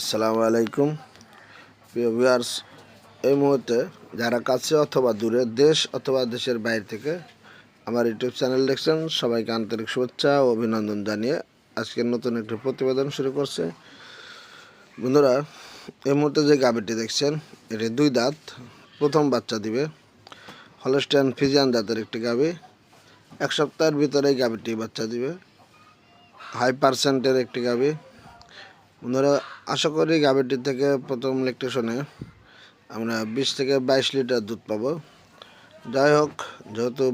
আসসালামু আলাইকুম। প্রিয় ভিউয়ার্স এই মুহূর্তে যারা কাছে অথবা দূরে দেশ অথবা দেশের বাইরে থেকে আমার ইউটিউব চ্যানেল দেখছেন, সবাইকে আন্তরিক শুভেচ্ছা ও অভিনন্দন জানিয়ে আজকের নতুন একটি প্রতিবেদন শুরু করছে। বন্ধুরা, এই মুহূর্তে যে গাবিটি দেখছেন, এটি দুই দাঁত, প্রথম বাচ্চা দিবে। হলস্টাইন ফিজিয়ান জাতের একটি গাবি এক সপ্তাহের ভিতরেই গাবিটি বাচ্চা দিবে। হাই পার্সেন্টের একটি গাবি বন্ধুরা আশা করি গাভীটি থেকে প্রথম ইলেকট্রিশনে আমরা বিশ থেকে বাইশ লিটার দুধ পাবো। যাই হোক, যেহেতু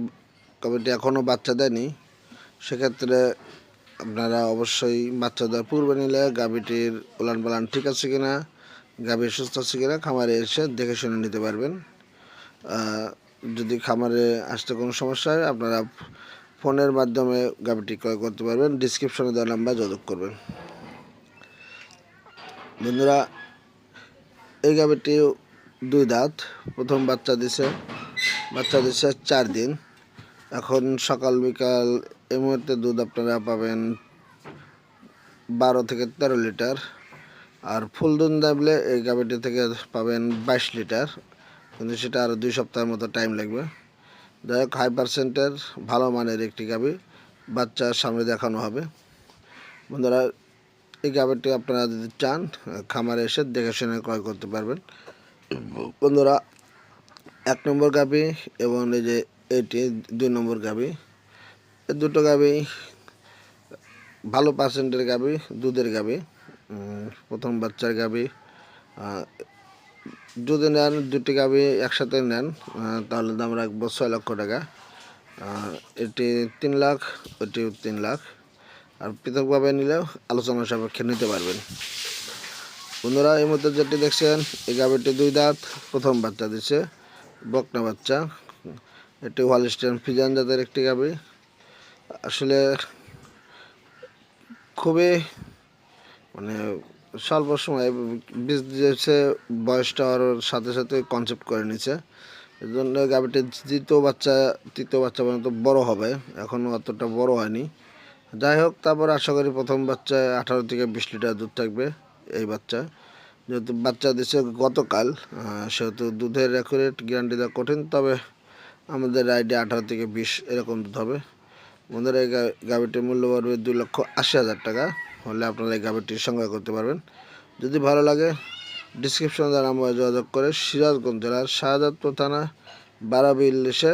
গাভীটি এখনও বাচ্চা দেয়নি, সেক্ষেত্রে আপনারা অবশ্যই বাচ্চা দেওয়ার পূর্বে নিলে গাভীটির উলান পালান ঠিক আছে কিনা, গাভীর সুস্থ আছে কিনা খামারে এসে দেখে শুনে নিতে পারবেন। যদি খামারে আসতে কোনো সমস্যা হয়, আপনারা ফোনের মাধ্যমে গাভীটি ক্রয় করতে পারবেন। ডিসক্রিপশনে দেওয়া নাম্বার যোগাযোগ করবেন। বন্ধুরা, এই গাভীটি দুই দাঁত, প্রথম বাচ্চা দিছে বাচ্চা দিছে চার দিন। এখন সকাল বিকাল এই মুহূর্তে দুধ আপনারা পাবেন বারো থেকে তেরো লিটার, আর ফুল দুধ দাবলে এই গাভীটি থেকে পাবেন বাইশ লিটার, কিন্তু সেটা আরও দুই সপ্তাহের মতো টাইম লাগবে। যাই হোক হাই পার্সেন্টের ভালো মানের একটি গাভী বাচ্চা সামনে দেখানো হবে। বন্ধুরা এই গাভীটি আপনারা যদি চান, খামারে এসে দেখে শুনে ক্রয় করতে পারবেন। বন্ধুরা, এক নম্বর গাভী এবং এই যে এটি দুই নম্বর গাভী এই দুটো গাভী ভালো পার্সেন্টের গাভী দুধের গাভী প্রথম বাচ্চার গাভী যদি নেন দুটি গাভী একসাথে নেন তাহলে দাম রাখব ছয় লক্ষ টাকা। এটি তিন লাখ, ওটিও তিন লাখ। আর পৃথকভাবে নিলেও আলোচনা সাপেক্ষে নিতে পারবেন। বন্ধুরা, এই মধ্যে যেটি দেখছেন, এই গাভীটি দুই দাঁত, প্রথম বাচ্চা দিচ্ছে, বকনা বাচ্চা। এটি ওয়ালস্টেন ফিজান জাতের একটি গাভী। আসলে খুবই মানে স্বল্প সময় বীজ দিয়েছে, বয়সটা ওর সাথে সাথে কনসেপ্ট করে নিছে এই জন্য গাভীটি দ্বিতীয় বাচ্চা, তৃতীয় বাচ্চা পর্যন্ত বড় হবে। এখনও অতটা বড় হয়নি। যাই হোক, তারপর আশা করি প্রথম বাচ্চায় আঠারো থেকে বিশ লিটার দুধ থাকবে এই বাচ্চা। যেহেতু বাচ্চা দিচ্ছে গতকাল সেহেতু দুধের অ্যাকুরেট গ্যারান্টি দেওয়া কঠিন, তবে আমাদের রাইডে আঠারো থেকে বিশ এরকম দুধ হবে। বন্ধুরা, এই গাভীটির মূল্য পড়বে দুই লক্ষ আশি হাজার টাকা, হলে আপনারা এই গাভীটির সংগ্রহ করতে পারবেন। যদি ভালো লাগে ডিসক্রিপশনে দ্বারা আমরা যোগাযোগ করে সিরাজগঞ্জ জেলার শাহজাদপুর থানা, বারাবিল এসে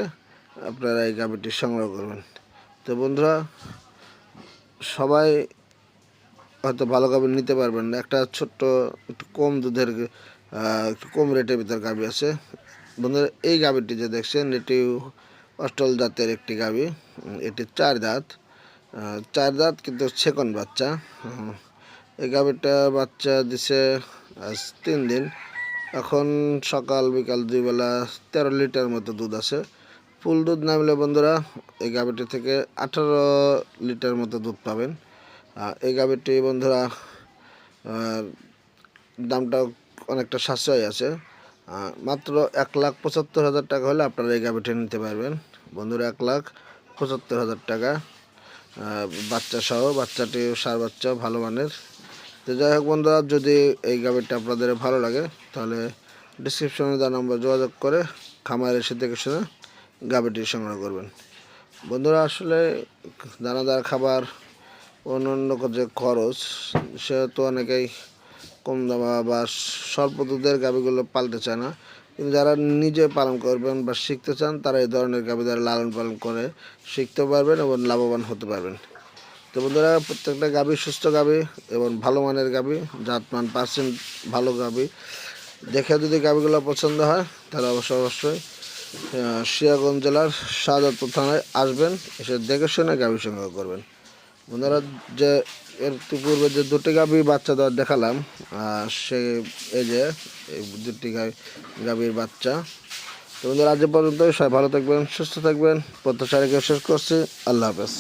আপনারা এই গাভীটি সংগ্রহ করবেন। তো বন্ধুরা সবাই হয়তো ভালো গাভী নিতে পারবেন না। একটা ছোট্ট, একটু কম দুধের একটু কম রেটের ভিতর গাভী আছে। বন্ধুরা, এই গাভীটি যে দেখছেন, এটি অষ্টল জাতের একটি গাভী এটি চার দাঁত। চার দাঁত কিন্তু সেকন বাচ্চা। এই গাভীটা বাচ্চা দিছে আজ তিন দিন। এখন সকাল, বিকাল দুই বেলা তেরো লিটার মতো দুধ আছে। ফুল দুধ নামলে বন্ধুরা, এই গাভীটি থেকে আঠারো লিটার মতো দুধ পাবেন। এই গাভীটি বন্ধুরা দামটা অনেকটা সাশ্রয় আছে। মাত্র এক লাখ পঁচাত্তর হাজার টাকা হলে আপনারা এই গাভীটি নিতে পারবেন। বন্ধুরা, এক লাখ পঁচাত্তর হাজার টাকা। বাচ্চা সহ, বাচ্চাটি সার বাচ্চা, ভালো মানের। তো যাই হোক বন্ধুরা, যদি এই গাভীটা আপনাদের ভালো লাগে, তাহলে ডিসক্রিপশনে দেওয়া নম্বর যোগাযোগ করে খামার এসে দেখে শুনে গাভীটি সংগ্রহ করবেন। বন্ধুরা, আসলে দানাদার খাবার, অন্যান্য যে খরচ সেহেতু অনেকেই কম দামা বা স্বল্প দুধের গাভীগুলো পালতে চায় না। কিন্তু যারা নিজে পালন করবেন বা শিখতে চান, তারা এই ধরনের গাভী দ্বারা লালন পালন করে শিখতে পারবেন এবং লাভবান হতে পারবেন। তো বন্ধুরা, প্রত্যেকটা গাভী সুস্থ গাভী এবং ভালো মানের গাভী, জাতমান পার্সেন্ট ভালো গাভী। দেখে যদি গাভীগুলো পছন্দ হয়, তাহলে অবশ্যই অবশ্যই সিয়াগঞ্জ জেলার শাহজাদপুর থানায় আসবেন, এসে দেখে শুনে গাভী সংগ্রহ করবেন। বন্ধুরা, যে এর পূর্বে যে দুটি গাভী বাচ্চা দেওয়ার দেখালাম সে এই যে, এই দুটি গাভী গাভীর বাচ্চা। তো বন্ধুরা, আজ পর্যন্ত সবাই ভালো থাকবেন, সুস্থ থাকবেন। প্রত্যাশা রেখে শেষ করছি। আল্লাহ হাফেজ।